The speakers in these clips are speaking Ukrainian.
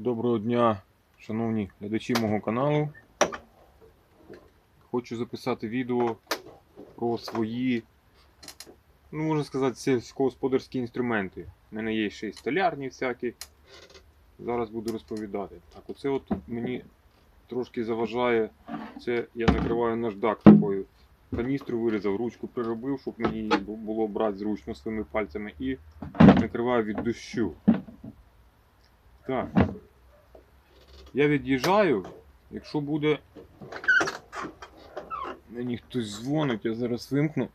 Доброго дня, шановні глядачі мого каналу. Хочу записати відео про свої, ну можна сказати, сільськогосподарські інструменти. У мене є ще й столярні всякі. Зараз буду розповідати. Так, оце от мені трошки заважає. Це я накриваю наждак такою. Каністру вирізав, ручку приробив, щоб мені було брати зручно своїми пальцями. І накриваю від дощу. Так. Я від'їжджаю, якщо буде. Мені хтось дзвонить, я зараз вимкну.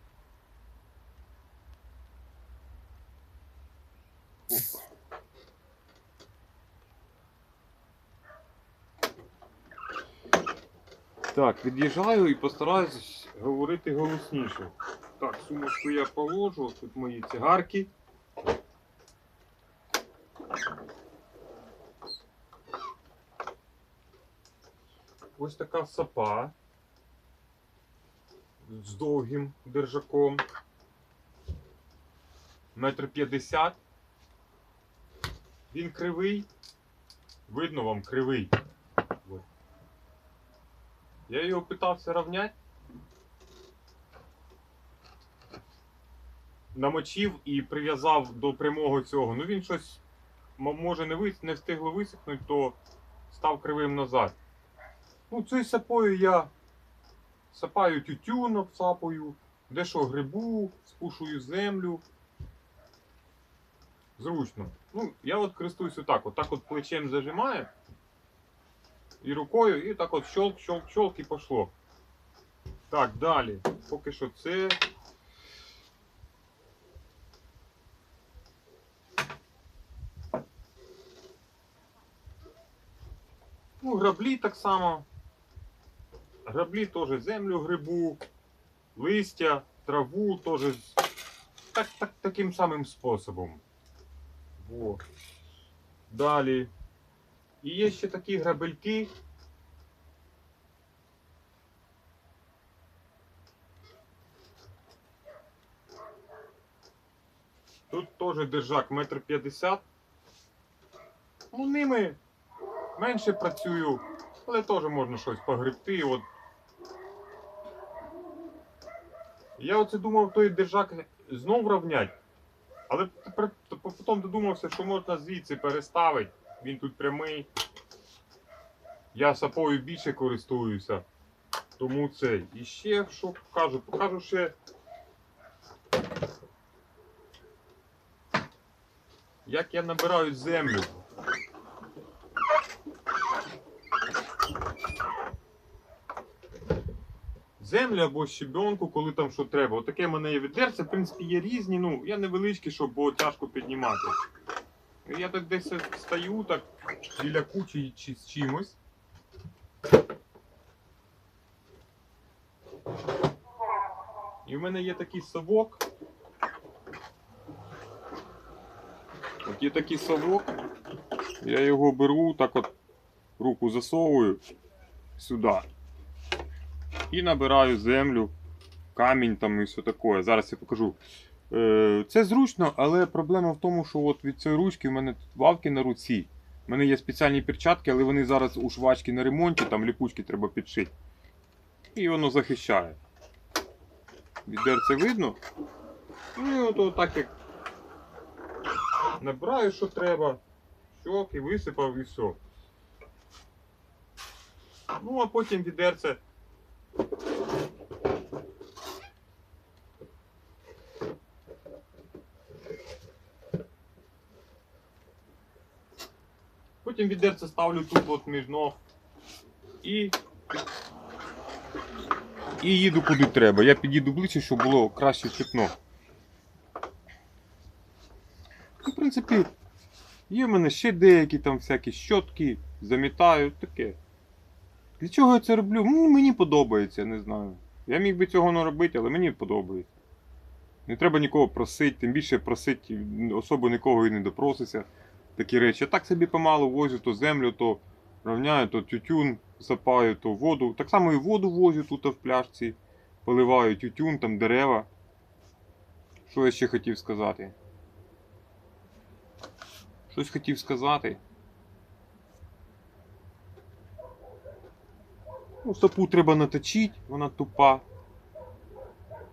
Так, від'їжджаю і постараюсь говорити голосніше. Так, сумочку я положу, тут мої цигарки. Ось така сапа з довгим держаком. Метр п'ятдесят. Він кривий. Видно вам кривий. Я його питався рівняти. Намочив і прив'язав до прямого цього. Ну він щось може не, вис... не встигло висохнути, то став кривим назад. Ну, цією сапою я сапаю тютюн, обсапую, дещо грибу, спушую землю. Зручно. Ну, я от користуюсь отак. Отак от плечем зажимаю. І рукою, і так от щолк, щолк, щолк і пошло. Так, далі. Поки що це. Ну, граблі так само. Граблі теж землю грибу, листя, траву теж так, так, таким самим способом. Во. Далі. І є ще такі грабельки. Тут теж держак метр п'ятдесят. Ну, ними менше працюю, але теж можна щось погребти. От. Я оце думав той держак знов рівнять. Але потім додумався, що можна звідси переставити. Він тут прямий. Я сапою більше користуюся. Тому це. І ще що покажу? Покажу ще. Як я набираю землю. Землю або щебенку, коли там що треба. Отаке в мене є відерце, в принципі, є різні, ну, я невеличкі, щоб було тяжко піднімати. Я так десь стою так біля кучі чи з чимось. І в мене є такий совок. От є такий совок. Я його беру, так от руку засовую сюди. І набираю землю, камінь там і все таке. Зараз я покажу. Е, Це зручно, але проблема в тому, що от від цієї ручки в мене вавки на руці. У мене є спеціальні перчатки, але вони зараз у швачки на ремонті, там ліпучки треба підшити. І воно захищає. Відерце видно. Ну і от, так як набираю, що треба, щоки, висипав і все. Ну, а потім відерце Потім відерце ставлю тут от між ног і. І їду куди треба. Я під'їду ближче, щоб було краще чутно. Ну, в принципі, є в мене ще деякі там всякі щотки, замітаю, таке. Для чого я це роблю? Ну, мені подобається, не знаю. Я міг би цього не робити, але мені подобається. Не треба нікого просити, тим більше просити особо нікого і не допроситься такі речі. Я так собі помалу возю, то землю, то равняю, то тютюн сапаю, то воду. Так само і воду возю тут в пляшці. Поливаю тютюн, там дерева. Що я ще хотів сказати? Щось хотів сказати. Ну, Сапу треба наточити, вона тупа.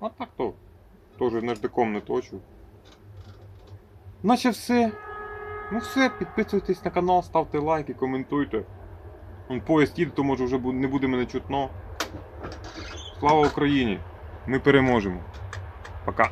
А так то. Теж наждаком не точу. Наче все. Ну все, підписуйтесь на канал, ставте лайки, коментуйте. Вон поїзд їде, то може вже не буде мене чутно. Слава Україні! Ми переможемо. Пока.